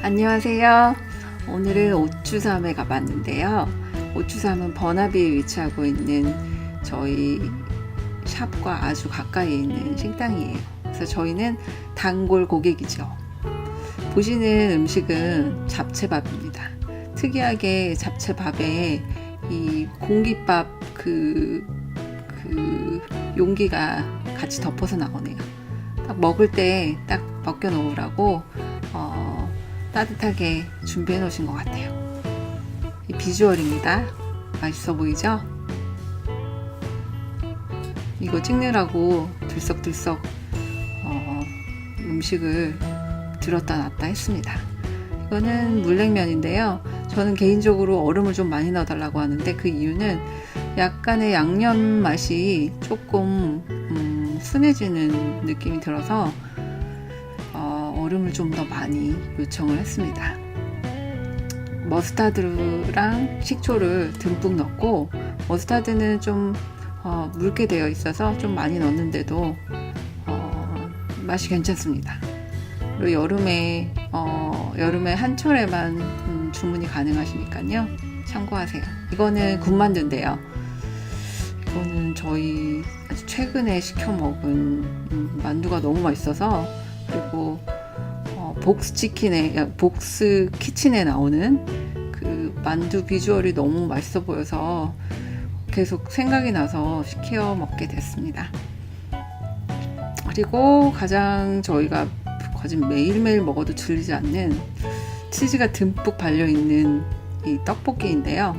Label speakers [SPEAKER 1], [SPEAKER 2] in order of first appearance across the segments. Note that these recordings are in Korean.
[SPEAKER 1] 안녕하세요. 오늘은 오추삼에 가봤는데요. 오추삼은 번화비에 위치하고 있는 저희 샵과 아주 가까이에 있는 식당이에요. 그래서 저희는 단골 고객이죠. 보시는 음식은 잡채밥입니다. 특이하게 잡채밥에 이 공깃밥 그, 그 용기가 같이 덮어서 나오네요. 딱 먹을 때 딱 벗겨 놓으라고 어, 따뜻하게 준비해 놓으신 것 같아요. 이 비주얼입니다. 맛있어 보이죠? 이거 찍느라고 들썩들썩 어, 음식을 들었다 놨다 했습니다. 이거는 물냉면인데요. 저는 개인적으로 얼음을 좀 많이 넣어달라고 하는데 그 이유는 약간의 양념 맛이 조금 음, 순해지는 느낌이 들어서 어, 얼음을 좀 더 많이 요청을 했습니다. 머스타드랑 식초를 듬뿍 넣고 머스타드는 좀 어, 묽게 되어 있어서 좀 많이 넣는데도 어, 맛이 괜찮습니다. 그리고 여름에 어, 여름에 한철에만 음, 주문이 가능하시니까요. 참고하세요. 이거는 군 만두인데요. 이거는 저희 아주 최근에 시켜 먹은 음, 만두가 너무 맛있어서 그리고 어, 복스 치킨에 야, 복스 키친에 나오는 그 만두 비주얼이 너무 맛있어 보여서 계속 생각이 나서 시켜 먹게 됐습니다. 그리고 가장 저희가 거의 매일매일 먹어도 질리지 않는 치즈가 듬뿍 발려 있는 이 떡볶이인데요.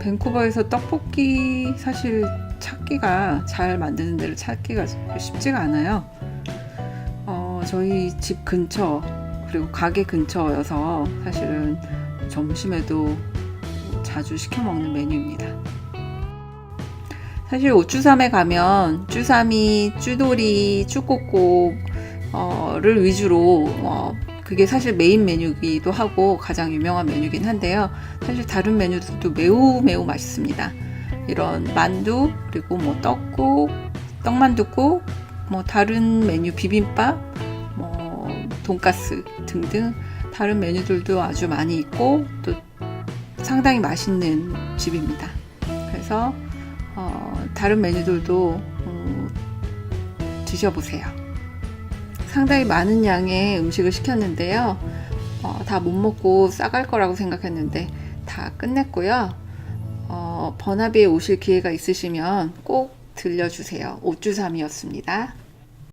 [SPEAKER 1] 밴쿠버에서 떡볶이 사실 찾기가 잘 만드는 데를 찾기가 쉽지가 않아요. 어, 저희 집 근처 그리고 가게 근처여서 사실은 점심에도 자주 시켜 먹는 메뉴입니다. 사실 오쭈삼에 가면 쭈삼이, 쭈돌이, 쭈꼬꼬를 위주로 어, 그게 사실 메인 메뉴이기도 하고 가장 유명한 메뉴긴 한데요. 사실 다른 메뉴들도 매우 매우 맛있습니다. 이런 만두 그리고 뭐 떡국, 떡만둣국, 뭐 다른 메뉴 비빔밥, 뭐 돈가스 등등 다른 메뉴들도 아주 많이 있고 또 상당히 맛있는 집입니다. 그래서 어, 다른 메뉴들도 어, 드셔보세요. 상당히 많은 양의 음식을 시켰는데요. 어, 다못 먹고 싸갈 거라고 생각했는데 다 끝냈고요. 어, 버나비에 오실 기회가 있으시면 꼭 들려주세요. 오주삼이었습니다.